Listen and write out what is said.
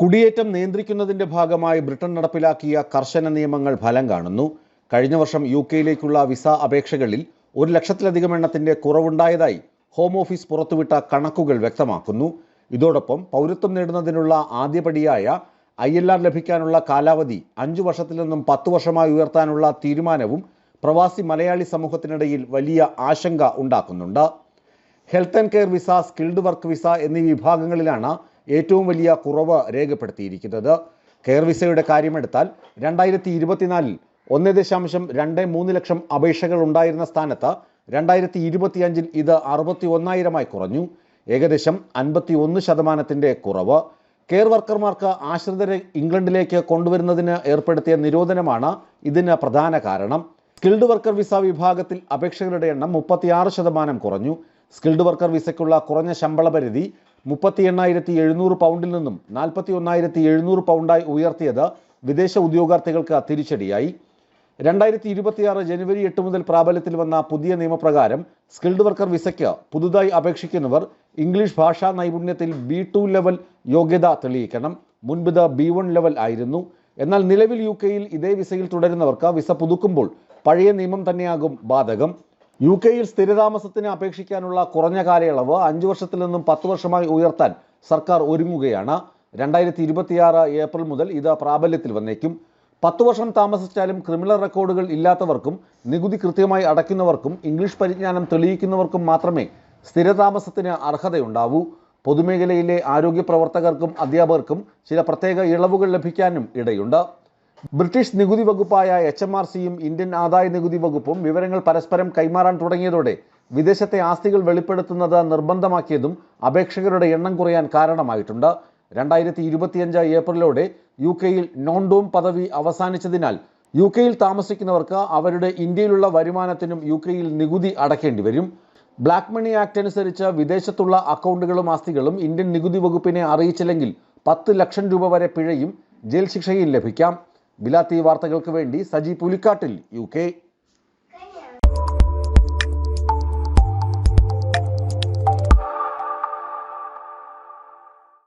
കുടിയേറ്റം നിയന്ത്രിക്കുന്നതിന്റെ ഭാഗമായി ബ്രിട്ടൻ നടപ്പിലാക്കിയ കർശന നിയമങ്ങൾ ഫലം കാണുന്നു. കഴിഞ്ഞ വർഷം യു കെയിലേക്കുള്ള വിസ അപേക്ഷകളിൽ ഒരു ലക്ഷത്തിലധികം എണ്ണത്തിന്റെ കുറവുണ്ടായതായി ഹോം ഓഫീസ് പുറത്തുവിട്ട കണക്കുകൾ വ്യക്തമാക്കുന്നു. ഇതോടൊപ്പം പൗരത്വം നേടുന്നതിനുള്ള ആദ്യപടിയായ ഐ എൽ ആർ ലഭിക്കാനുള്ള കാലാവധി അഞ്ചു വർഷത്തിൽ നിന്നും പത്ത് വർഷമായി ഉയർത്താനുള്ള തീരുമാനവും പ്രവാസി മലയാളി സമൂഹത്തിനിടയിൽ വലിയ ആശങ്ക ഉണ്ടാക്കുന്നുണ്ട്. Health and care visa skilled work visa എന്നീ വിഭാഗങ്ങളിലാണ് ഏറ്റവും വലിയ കുറവ് രേഖപ്പെടുത്തിയിരിക്കുന്നത്. കെയർ വിസയുടെ കാര്യമെടുത്താൽ രണ്ടായിരത്തി ഇരുപത്തിനാലിൽ ഒന്ന് ദശാംശം രണ്ട് മൂന്ന് ലക്ഷം അപേക്ഷകൾ ഉണ്ടായിരുന്ന സ്ഥാനത്ത് രണ്ടായിരത്തി ഇരുപത്തിയഞ്ചിൽ ഇത് അറുപത്തി ഒന്നായിരമായി കുറഞ്ഞു. ഏകദേശം അൻപത്തി ഒന്ന് ശതമാനത്തിന്റെ കുറവ്. കെയർ വർക്കർമാർക്ക് ആശ്രിതരെ ഇംഗ്ലണ്ടിലേക്ക് കൊണ്ടുവരുന്നതിന് ഏർപ്പെടുത്തിയ നിരോധനമാണ് ഇതിന് പ്രധാന കാരണം. സ്കിൽഡ് വർക്കർ വിസ വിഭാഗത്തിൽ അപേക്ഷകളുടെ എണ്ണം മുപ്പത്തിയാറ് ശതമാനം കുറഞ്ഞു. സ്കിൽഡ് വർക്കർ വിസയ്ക്കുള്ള കുറഞ്ഞ ശമ്പള പരിധി മുപ്പത്തി എണ്ണായിരത്തി എഴുന്നൂറ് പൗണ്ടിൽ നിന്നും നാൽപ്പത്തി ഒന്നായിരത്തി എഴുന്നൂറ് പൗണ്ടായി ഉയർത്തിയത് വിദേശ ഉദ്യോഗാർത്ഥികൾക്ക് തിരിച്ചടിയായി. രണ്ടായിരത്തി ഇരുപത്തിയാറ് ജനുവരി എട്ട് മുതൽ പ്രാബല്യത്തിൽ വന്ന പുതിയ നിയമപ്രകാരം സ്കിൽഡ് വർക്കർ വിസയ്ക്ക് പുതുതായി അപേക്ഷിക്കുന്നവർ ഇംഗ്ലീഷ് ഭാഷാ നൈപുണ്യത്തിൽ ബി ടു ലെവൽ യോഗ്യത തെളിയിക്കണം. മുൻപ് ഇത് ബി വൺ ലെവൽ ആയിരുന്നു. എന്നാൽ നിലവിൽ യു കെയിൽ ഇതേ വിസയിൽ തുടരുന്നവർക്ക് വിസ പുതുക്കുമ്പോൾ പഴയ നിയമം തന്നെയാകും ബാധകം. യു കെയിൽ സ്ഥിരതാമസത്തിന് അപേക്ഷിക്കാനുള്ള കുറഞ്ഞ കാലയളവ് അഞ്ചു വർഷത്തിൽ നിന്നും പത്ത് വർഷമായി ഉയർത്താൻ സർക്കാർ ഒരുങ്ങുകയാണ്. രണ്ടായിരത്തി ഇരുപത്തിയാറ് ഏപ്രിൽ മുതൽ ഇത് പ്രാബല്യത്തിൽ വന്നേക്കും. പത്ത് വർഷം താമസിച്ചാലും ക്രിമിനൽ റെക്കോർഡുകൾ ഇല്ലാത്തവർക്കും നികുതി കൃത്യമായി അടയ്ക്കുന്നവർക്കും ഇംഗ്ലീഷ് പരിജ്ഞാനം തെളിയിക്കുന്നവർക്കും മാത്രമേ സ്ഥിരതാമസത്തിന് അർഹതയുണ്ടാവൂ. പൊതുമേഖലയിലെ ആരോഗ്യ പ്രവർത്തകർക്കും അധ്യാപകർക്കും ചില പ്രത്യേക ഇളവുകൾ ലഭിക്കാനും ഇടയുണ്ട്. ബ്രിട്ടീഷ് നികുതി വകുപ്പായ എച്ച് എം ആർ സിയും ഇന്ത്യൻ ആദായ നികുതി വകുപ്പും വിവരങ്ങൾ പരസ്പരം കൈമാറാൻ തുടങ്ങിയതോടെ വിദേശത്തെ ആസ്തികൾ വെളിപ്പെടുത്തുന്നത് നിർബന്ധമാക്കിയതും അപേക്ഷകരുടെ എണ്ണം കുറയാൻ കാരണമായിട്ടുണ്ട്. രണ്ടായിരത്തി ഇരുപത്തിയഞ്ച് ഏപ്രിലോടെ യു കെയിൽ നോൺ ഡോം പദവി അവസാനിച്ചതിനാൽ യു കെയിൽ താമസിക്കുന്നവർക്ക് അവരുടെ ഇന്ത്യയിലുള്ള വരുമാനത്തിനും യു കെയിൽ നികുതി അടയ്ക്കേണ്ടി വരും. ബ്ലാക്ക് മണി ആക്ട് അനുസരിച്ച് വിദേശത്തുള്ള അക്കൗണ്ടുകളും ആസ്തികളും ഇന്ത്യൻ നികുതി വകുപ്പിനെ അറിയിച്ചില്ലെങ്കിൽ പത്ത് ലക്ഷം രൂപ വരെ പിഴയും ജയിൽ ശിക്ഷയും ലഭിക്കാം. ബിലാത്തി വാർത്തകൾക്ക് വേണ്ടി സജി പുലിക്കാട്ടിൽ യു കെ